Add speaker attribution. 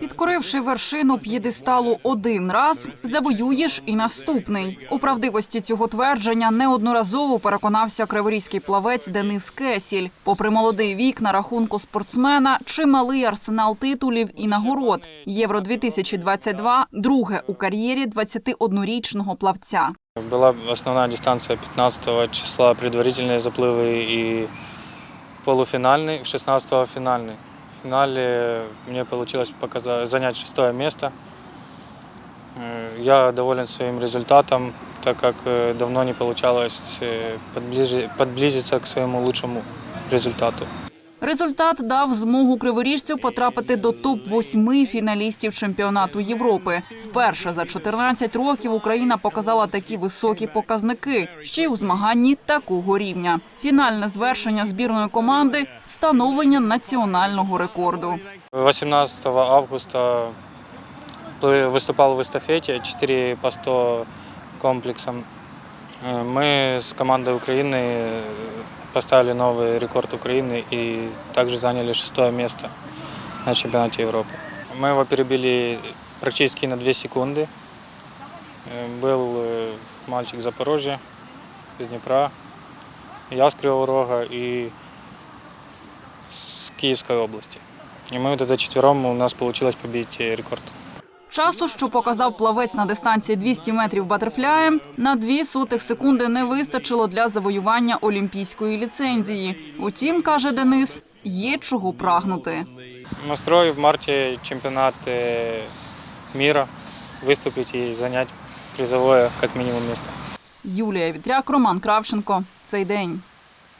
Speaker 1: Підкоривши вершину п'єдесталу один раз, завоюєш і наступний. У правдивості цього твердження неодноразово переконався криворізький плавець Денис Кесіль. Попри молодий вік на рахунку спортсмена, чималий арсенал титулів і нагород. Євро 2022 – друге у кар'єрі 21-річного плавця.
Speaker 2: Была основная дистанция 15 числа, предварительные заплывы и полуфинальный, 16 финальный. В финале мне получилось показать, занять шестое место. Э, Я доволен своим результатом, так как э, давно не получалось э, подближи- подблизиться к своему лучшему результату.
Speaker 1: Результат дав змогу криворіжцю потрапити до топ-8 фіналістів чемпіонату Європи. Вперше за 14 років Україна показала такі високі показники, ще й у змаганні такого рівня. Фінальне звершення збірної команди встановлення національного рекорду.
Speaker 2: 18 августа плы- выступал в эстафете 4 по 100 комплексом. Э, Мы с командой Украины э, поставили новый рекорд Украины и также заняли шестое место на чемпионате Европы. Мы его перебили практически на 2 секунды. Э, Был э, мальчик из Запорожья, из Днепра, я с Кривого Рога и с Киевской области. И мы вот это четвером у нас получилось побить э, рекорд.
Speaker 1: Часу, що показав плавець на дистанції 200 метрів батерфляєм, на дві сотих секунди не вистачило для завоювання олімпійської ліцензії. Утім, каже Денис, є чого прагнути.
Speaker 2: Настрой в марте чемпионат э, мира, выступить и занять призовое как минимум место.
Speaker 1: Юлія Вітряк, Роман Кравченко. Цей день.